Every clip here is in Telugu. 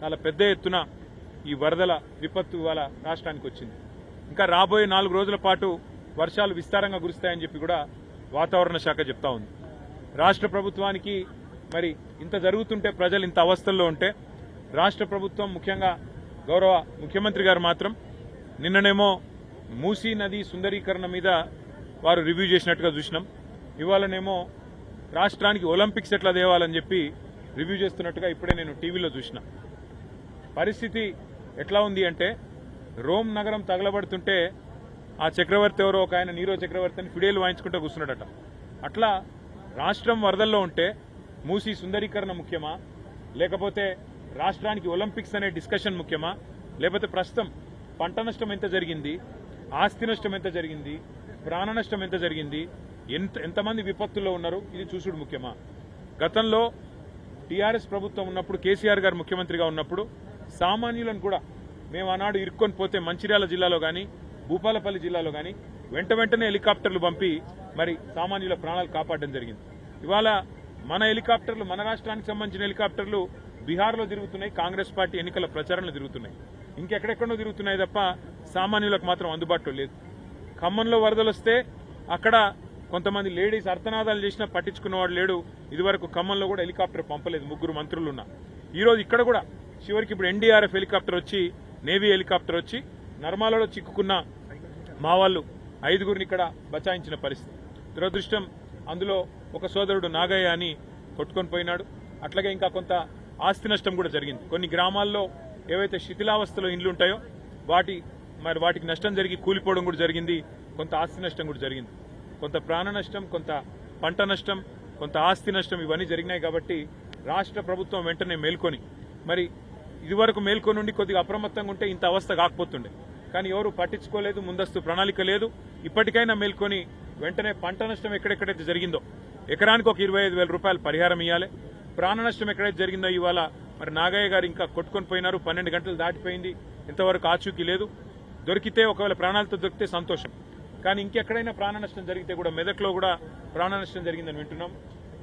చాలా పెద్ద ఎత్తున ఈ వరదల విపత్తు వల్ల రాష్ట్రానికి వచ్చింది. ఇంకా రాబోయే నాలుగు రోజుల పాటు వర్షాలు విస్తారంగా కురుస్తాయని చెప్పి కూడా వాతావరణ శాఖ చెప్తా ఉంది. రాష్ట్ర ప్రభుత్వానికి మరి ఇంత జరుగుతుంటే ప్రజలు ఇంత అవస్థల్లో ఉంటే రాష్ట్ర ప్రభుత్వం ముఖ్యంగా గౌరవ ముఖ్యమంత్రి గారు మాత్రం నిన్ననేమో మూసీ నది సుందరీకరణ మీద వారు రివ్యూ చేసినట్టుగా చూసినాం. ఇవాళనేమో రాష్ట్రానికి ఒలింపిక్స్ ఎట్లా తేవాలని చెప్పి రివ్యూ చేస్తున్నట్టుగా ఇప్పుడే నేను టీవీలో చూసిన. పరిస్థితి ఎట్లా ఉంది అంటే రోమ్ నగరం తగలబడుతుంటే ఆ చక్రవర్తి ఎవరో ఒక ఆయన నీరో చక్రవర్తి అని ఫిడేలు వాయించుకుంటూ కూర్చున్నాడట. అట్లా రాష్ట్రం వరదల్లో ఉంటే మూసి సుందరీకరణ ముఖ్యమా? లేకపోతే రాష్ట్రానికి ఒలింపిక్స్ అనే డిస్కషన్ ముఖ్యమా? లేకపోతే ప్రస్తుతం పంట నష్టం ఎంత జరిగింది? ఆస్తి నష్టం ఎంత జరిగింది? ప్రాణ నష్టం ఎంత జరిగింది? ఎంత ఎంతమంది విపత్తుల్లో ఉన్నారు? ఇది చూసుడు ముఖ్యమా? గతంలో టీఆర్ఎస్ ప్రభుత్వం ఉన్నప్పుడు కేసీఆర్ గారు ముఖ్యమంత్రిగా ఉన్నప్పుడు సామాన్యులను కూడా మేము ఆనాడు ఇరుక్కొని పోతే మంచిర్యాల జిల్లాలో కానీ భూపాలపల్లి జిల్లాలో కానీ వెంట వెంటనే హెలికాప్టర్లు పంపి మరి సామాన్యుల ప్రాణాలు కాపాడడం జరిగింది. ఇవాళ మన హెలికాప్టర్లు మన రాష్ట్రానికి సంబంధించిన హెలికాప్టర్లు బీహార్లో తిరుగుతున్నాయి కాంగ్రెస్ పార్టీ ఎన్నికల ప్రచారంలో తిరుగుతున్నాయి. ఇంకెక్కడెక్కడో తిరుగుతున్నాయి తప్ప సామాన్యులకు మాత్రం అందుబాటులో లేదు. ఖమ్మంలో వరదలు వస్తే అక్కడ కొంతమంది లేడీస్ అర్థనాదాలు చేసినా పట్టించుకున్నవాడు లేడు. ఇదివరకు ఖమ్మంలో కూడా హెలికాప్టర్ పంపలేదు ముగ్గురు మంత్రులు ఈరోజు ఇక్కడ కూడా చివరికి ఇప్పుడు ఎన్డీఆర్ఎఫ్ హెలికాప్టర్ వచ్చి నేవీ హెలికాప్టర్ వచ్చి నర్మాలలో చిక్కుకున్న మా వాళ్ళు ఐదుగురిని ఇక్కడ బచాయించిన పరిస్థితి. దురదృష్టం అందులో ఒక సోదరుడు నాగయ్య అని కొట్టుకొని పోయినాడు. అట్లాగే ఇంకా కొంత ఆస్తి నష్టం కూడా జరిగింది. కొన్ని గ్రామాల్లో ఏవైతే శిథిలావస్థలో ఇండ్లు ఉంటాయో వాటి మరి వాటికి నష్టం జరిగి కూలిపోవడం కూడా జరిగింది. కొంత ఆస్తి నష్టం కూడా జరిగింది. కొంత ప్రాణ నష్టం కొంత పంట నష్టం కొంత ఆస్తి నష్టం ఇవన్నీ జరిగినాయి కాబట్టి రాష్ట్ర ప్రభుత్వం వెంటనే మేల్కొని మరి ఇదివరకు మేల్కొని ఉండి కొద్దిగా అప్రమత్తంగా ఉంటే ఇంత అవస్థ కాకపోతుండే. కానీ ఎవరు పట్టించుకోలేదు ముందస్తు ప్రణాళిక లేదు. ఇప్పటికైనా మేల్కొని వెంటనే పంట నష్టం ఎక్కడెక్కడైతే జరిగిందో ఎకరానికి ఒక ఇరవై ఐదు వేల రూపాయలు పరిహారం ఇవ్వాలి ప్రాణ నష్టం ఎక్కడైతే జరిగిందో ఇవాళ మరి నాగయ్య గారు ఇంకా కొట్టుకొని పోయినారు పన్నెండు గంటలు దాటిపోయింది. ఇంతవరకు ఆచూకీ లేదు. దొరికితే ఒకవేళ ప్రాణాలతో దొరికితే సంతోషం. కానీ ఇంకెక్కడైనా ప్రాణ నష్టం జరిగితే కూడా మెదక్లో కూడా ప్రాణ నష్టం జరిగిందని వింటున్నాం.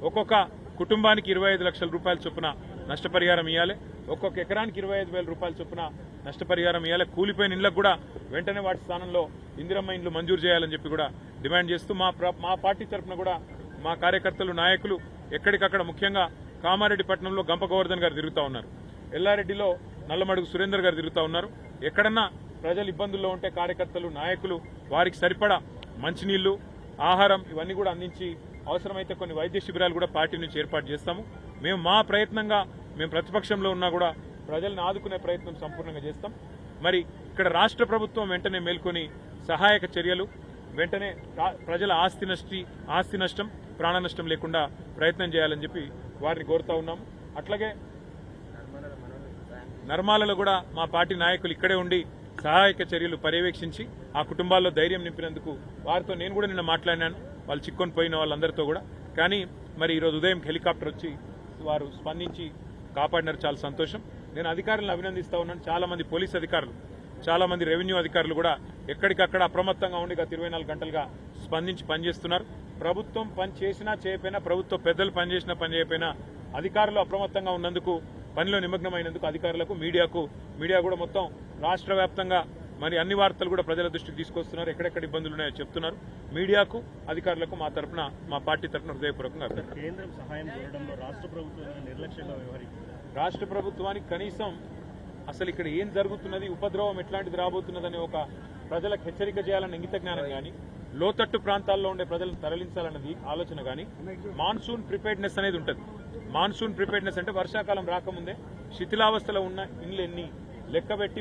ఒక్కొక్క కుటుంబానికి ఇరవై ఐదు లక్షల రూపాయల చొప్పున నష్టపరిహారం ఇవ్వాలి ఒక్కొక్క ఎకరానికి ఇరవై ఐదు వేల రూపాయల చొప్పున నష్టపరిహారం ఇవ్వాలి కూలిపోయిన ఇళ్ళకు కూడా వెంటనే వాటి స్థానంలో ఇందిరమ్మ ఇండ్లు మంజూరు చేయాలని చెప్పి కూడా డిమాండ్ చేస్తూ మా మా పార్టీ తరఫున కూడా మా కార్యకర్తలు నాయకులు ఎక్కడికక్కడ ముఖ్యంగా కామారెడ్డిపట్నంలో గంప గోవర్ధన్ గారు తిరుగుతూ ఉన్నారు. ఎల్లారెడ్డిలో నల్లమడుగు సురేందర్ గారు తిరుగుతూ ఉన్నారు. ఎక్కడన్నా ప్రజలు ఇబ్బందుల్లో ఉంటే కార్యకర్తలు నాయకులు వారికి సరిపడా మంచినీళ్ళు ఆహారం ఇవన్నీ కూడా అందించి అవసరమైతే కొన్ని వైద్య శిబిరాలు కూడా పార్టీ నుంచి ఏర్పాటు చేస్తాము. మేము మా ప్రయత్నంగా మేము ప్రతిపక్షంలో ఉన్నా కూడా ప్రజలను ఆదుకునే ప్రయత్నం సంపూర్ణంగా చేస్తాం. మరి ఇక్కడ రాష్ట్ర ప్రభుత్వం వెంటనే మేల్కొని సహాయక చర్యలు వెంటనే రా- ప్రజల ఆస్తి నష్టి ఆస్తి నష్టం ప్రాణ నష్టం లేకుండా ప్రయత్నం చేయాలని చెప్పి వారిని కోరుతా ఉన్నాం. అట్లాగే నర్మాలలో కూడా మా పార్టీ నాయకులు ఇక్కడే ఉండి సహాయక చర్యలు పర్యవేక్షించి ఆ కుటుంబాల్లో ధైర్యం నింపినందుకు వారితో నేను కూడా నిన్న మాట్లాడినాను. వాళ్ళు చిక్కొని పోయిన వాళ్ళందరితో కూడా. కానీ మరి ఈరోజు ఉదయం హెలికాప్టర్ వచ్చి వారు స్పందించి కాపాడినారు. చాలా సంతోషం. నేను అధికారులను అభినందిస్తా ఉన్నాను. చాలా మంది పోలీస్ అధికారులు చాలా మంది రెవెన్యూ అధికారులు కూడా ఎక్కడికక్కడ అప్రమత్తంగా ఉండి గత ఇరవై నాలుగు గంటలుగా స్పందించి పనిచేస్తున్నారు. ప్రభుత్వం పని చేసినా చేయకపోయినా ప్రభుత్వ పెద్దలు పనిచేసినా పని చేయకపోయినా అధికారులు అప్రమత్తంగా ఉన్నందుకు పనిలో నిమగ్నమైనందుకు అధికారులకు మీడియాకు మీడియా కూడా మొత్తం రాష్ట్ర వ్యాప్తంగా మరి అన్ని వార్తలు కూడా ప్రజల దృష్టికి తీసుకొస్తున్నారు. ఎక్కడెక్కడ ఇబ్బందులు ఉన్నాయో చెప్తున్నారు. మీడియాకు అధికారులకు మా తరపున మా పార్టీ తరపున హృదయపూర్వకంగా అభినందనలు. కేంద్రం సహాయం కోరడంలో రాష్ట్ర ప్రభుత్వం నిర్లక్ష్యంగా వ్యవహరిస్తుంది రాష్ట్ర ప్రభుత్వానికి కనీసం అసలు ఇక్కడ ఏం జరుగుతున్నది ఉపద్రవం ఎట్లాంటిది రాబోతున్నదని ఒక ప్రజలకు హెచ్చరిక చేయాలన్న ఇంగిత జ్ఞానం కానీ లోతట్టు ప్రాంతాల్లో ఉండే ప్రజలను తరలించాలన్నది ఆలోచన కానీ మాన్సూన్ ప్రిపేర్డ్నెస్ అనేది ఉంటుంది. మాన్సూన్ ప్రిపేర్డ్నెస్ అంటే వర్షాకాలం రాకముందే శిథిలావస్థలో ఉన్న ఇండ్లు ఎన్ని లెక్కబెట్టి